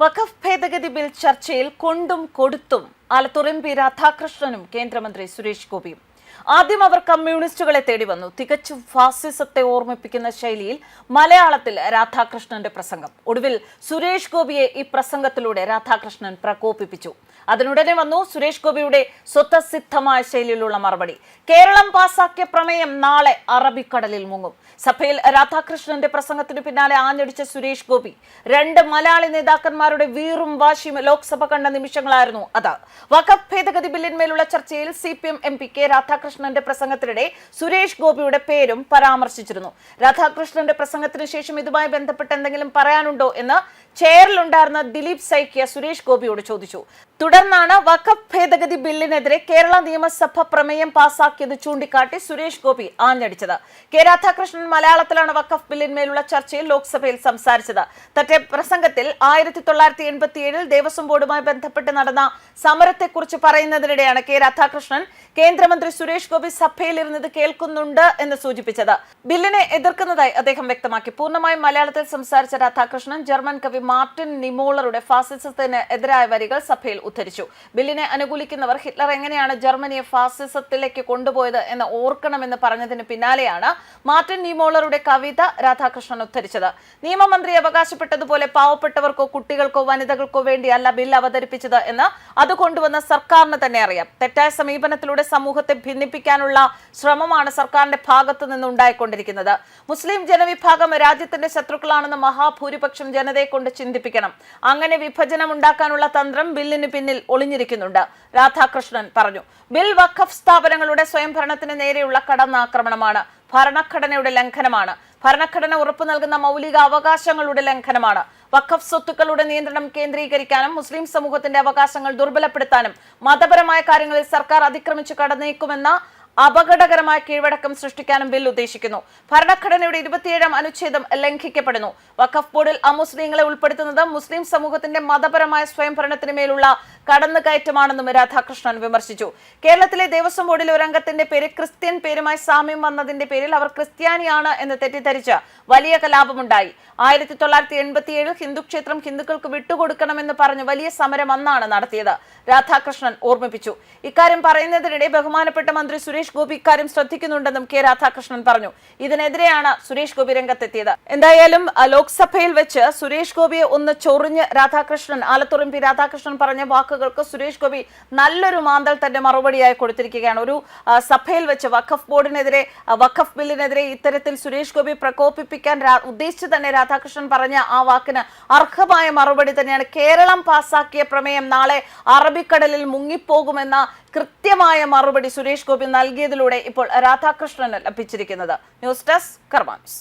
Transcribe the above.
വഖഫ് ഭേദഗതി ബിൽ ചർച്ചയിൽ കൊണ്ടും കൊടുത്തും ആലത്തൂർ എം പി രാധാകൃഷ്ണനും കേന്ദ്രമന്ത്രി സുരേഷ് ഗോപിയും. ആദ്യം അവർ കമ്മ്യൂണിസ്റ്റുകളെ തേടി വന്നു. തികച്ചും ഫാസിസത്തെ ഓർമ്മിപ്പിക്കുന്ന ശൈലിയിൽ മലയാളത്തിൽ രാധാകൃഷ്ണന്റെ പ്രസംഗം. ഒടുവിൽ സുരേഷ് ഗോപിയെ ഈ പ്രസംഗത്തിലൂടെ രാധാകൃഷ്ണൻ പ്രകോപിപ്പിച്ചു. അതിനുടനെ വന്നു സുരേഷ് ഗോപിയുടെ സ്വതസിദ്ധമായ ശൈലിയിലുള്ള മറുപടി. കേരളം പാസാക്കിയ പ്രമേയം നാളെ അറബിക്കടലിൽ മുങ്ങും. സഭയിൽ രാധാകൃഷ്ണന്റെ പ്രസംഗത്തിന് പിന്നാലെ ആഞ്ഞടിച്ച സുരേഷ് ഗോപി രണ്ട് മലയാളി നേതാക്കന്മാരുടെ വീറും വാശിയും ലോക്സഭ കണ്ട നിമിഷങ്ങളായിരുന്നു അത്. വഖഫ് ഭേദഗതി ബില്ലിന്മേലുള്ള ചർച്ചയിൽ C P M M P K രാധാകൃഷ്ണന്റെ പ്രസംഗത്തിനിടെ സുരേഷ് ഗോപിയുടെ പേരും പരാമർശിച്ചിരുന്നു. രാധാകൃഷ്ണന്റെ പ്രസംഗത്തിന് ശേഷം ഇതുമായി ബന്ധപ്പെട്ട് എന്തെങ്കിലും പറയാനുണ്ടോ എന്ന് ചെയറിലുണ്ടായിരുന്ന ദിലീപ് സൈക്കിയ സുരേഷ് ഗോപിയോട് ചോദിച്ചു. തുടർന്നാണ് വഖഫ് ഭേദഗതി ബില്ലിനെതിരെ കേരള നിയമസഭ പ്രമേയം പാസാക്കിയത് ചൂണ്ടിക്കാട്ടി സുരേഷ് ഗോപി ആഞ്ഞടിച്ചത്. കെ രാധാകൃഷ്ണൻ മലയാളത്തിലാണ് വഖഫ് ബില്ലിന്മേലുള്ള ചർച്ചയിൽ ലോക്സഭയിൽ സംസാരിച്ചത്. തന്റെ പ്രസംഗത്തിൽ ആയിരത്തി തൊള്ളായിരത്തി എൺപത്തിയേഴിൽ ദേവസ്വം ബോർഡുമായി ബന്ധപ്പെട്ട് നടന്ന സമരത്തെക്കുറിച്ച് പറയുന്നതിനിടെയാണ് കെ രാധാകൃഷ്ണൻ കേന്ദ്രമന്ത്രി സുരേഷ് ഗോപി സഭയിലിരുന്നത് കേൾക്കുന്നുണ്ട് എന്ന് സൂചിപ്പിച്ചത്. ബില്ലിനെ എതിർക്കുന്നതായി അദ്ദേഹം വ്യക്തമാക്കി. പൂർണമായും മലയാളത്തിൽ സംസാരിച്ച രാധാകൃഷ്ണൻ ജർമ്മൻ കവി മാർട്ടിൻ നിമോളറുടെ ഫാസിസത്തിന് എതിരായ വരികൾ സഭയിൽ ഉദ്ധരിച്ചു. ബില്ലിനെ അനുകൂലിക്കുന്നവർ ഹിറ്റ്ലർ എങ്ങനെയാണ് ജർമ്മനിയെ ഫാസിസത്തിലേക്ക് കൊണ്ടുപോയത് എന്ന് ഓർക്കണമെന്ന് പറഞ്ഞതിന് പിന്നാലെയാണ് മാർട്ടിൻ നിമോളറുടെ കവിത രാധാകൃഷ്ണൻ ഉദ്ധരിച്ചത്. നിയമമന്ത്രി അവകാശപ്പെട്ടതുപോലെ പാവപ്പെട്ടവർക്കോ കുട്ടികൾക്കോ വനിതകൾക്കോ വേണ്ടിയല്ല ബിൽ അവതരിപ്പിച്ചത് എന്ന് അത് കൊണ്ടുവന്ന സർക്കാരിന് തന്നെ അറിയാം. തെറ്റായ സമീപനത്തിലൂടെ സമൂഹത്തെ ഭിന്നിപ്പിക്കാനുള്ള ശ്രമമാണ് സർക്കാരിന്റെ ഭാഗത്തു നിന്നുണ്ടായിക്കൊണ്ടിരിക്കുന്നത്. മുസ്ലിം ജനവിഭാഗം രാജ്യത്തിന്റെ ശത്രുക്കളാണെന്ന് മഹാഭൂരിപക്ഷം ജനതയെ കൊണ്ട് ചിന്തിപ്പിക്കണം. അങ്ങനെ വിഭജനം ഉണ്ടാക്കാനുള്ള തന്ത്രം ബില്ലിന് പിന്നിൽ ഒളിഞ്ഞിരിക്കുന്നുണ്ട്. രാധാകൃഷ്ണൻ പറഞ്ഞു ബിൽ വഖഫ് സ്ഥാപനങ്ങളുടെ സ്വയംഭരണത്തിന് നേരെയുള്ള കടന്നാക്രമണമാണ്. ഭരണഘടനയുടെ ലംഘനമാണ്. ഭരണഘടന ഉറപ്പു നൽകുന്ന മൗലിക അവകാശങ്ങളുടെ ലംഘനമാണ്. വഖഫ് സ്വത്തുക്കളുടെ നിയന്ത്രണം കേന്ദ്രീകരിക്കാനും മുസ്ലിം സമൂഹത്തിന്റെ അവകാശങ്ങൾ ദുർബലപ്പെടുത്താനും മതപരമായ കാര്യങ്ങളിൽ സർക്കാർ അതിക്രമിച്ചു കടന്നേക്കുമെന്ന അപകടകരമായ കീഴ്വഴക്കം സൃഷ്ടിക്കാനും ബിൽ ഉദ്ദേശിക്കുന്നു. ഭരണഘടനയുടെ ഇരുപത്തിയേഴാം അനുച്ഛേദം ലംഘിക്കപ്പെടുന്നു. വഖഫ് ബോർഡിൽ അമുസ്ലിങ്ങളെ ഉൾപ്പെടുത്തുന്നത് മുസ്ലിം സമൂഹത്തിന്റെ മതപരമായ സ്വയംഭരണത്തിന് മേലുള്ള കടന്നുകയറ്റമാണെന്നും രാധാകൃഷ്ണൻ വിമർശിച്ചു. കേരളത്തിലെ ദേവസ്വം ബോർഡിൽ ഒരു അംഗത്തിന്റെ പേര് ക്രിസ്ത്യൻ പേരുമായി സാമ്യം വന്നതിന്റെ പേരിൽ അവർ ക്രിസ്ത്യാനിയാണ് എന്ന് തെറ്റിദ്ധരിച്ച് വലിയ കലാപമുണ്ടായി. ആയിരത്തി തൊള്ളായിരത്തി എൺപത്തിയേഴിൽ ഹിന്ദു ക്ഷേത്രം ഹിന്ദുക്കൾക്ക് വിട്ടുകൊടുക്കണമെന്ന് പറഞ്ഞ് വലിയ സമരം അന്നാണ് നടത്തിയത്. രാധാകൃഷ്ണൻ ഓർമ്മിപ്പിച്ചു. ഇക്കാര്യം പറയുന്നതിനിടെ ബഹുമാനപ്പെട്ട മന്ത്രി സുരേഷ് ഗോപി ഇക്കാര്യം ശ്രദ്ധിക്കുന്നുണ്ടെന്നും കെ രാധാകൃഷ്ണൻ പറഞ്ഞു. ഇതിനെതിരെയാണ് സുരേഷ് ഗോപി രംഗത്തെത്തിയത്. എന്തായാലും ലോക്സഭയിൽ വെച്ച് സുരേഷ് ഗോപിയെ ഒന്ന് ചൊറിഞ്ഞ് രാധാകൃഷ്ണൻ ആലത്തൂർ പി രാധാകൃഷ്ണൻ പറഞ്ഞ വാക്കുകൾക്ക് സുരേഷ് ഗോപി നല്ലൊരു മാന്തൽ തന്റെ മറുപടിയായി കൊടുത്തിരിക്കുകയാണ്. ഒരു സഭയിൽ വെച്ച് വഖഫ് ബോർഡിനെതിരെ വഖഫ് ബില്ലിനെതിരെ ഇത്തരത്തിൽ സുരേഷ് ഗോപി പ്രകോപിപ്പിക്കാൻ ഉദ്ദേശിച്ച് തന്നെ രാധാകൃഷ്ണൻ പറഞ്ഞ ആ വാക്കിന് അർഹമായ മറുപടി തന്നെയാണ്. കേരളം പാസാക്കിയ പ്രമേയം നാളെ അറബിക്കടലിൽ മുങ്ങിപ്പോകുമെന്ന കൃത്യമായ മറുപടി സുരേഷ് ഗോപി നൽകിയതിലൂടെ ഇപ്പോൾ രാധാകൃഷ്ണന് ലഭിച്ചിരിക്കുന്നത്. News desk കർമാൻസ്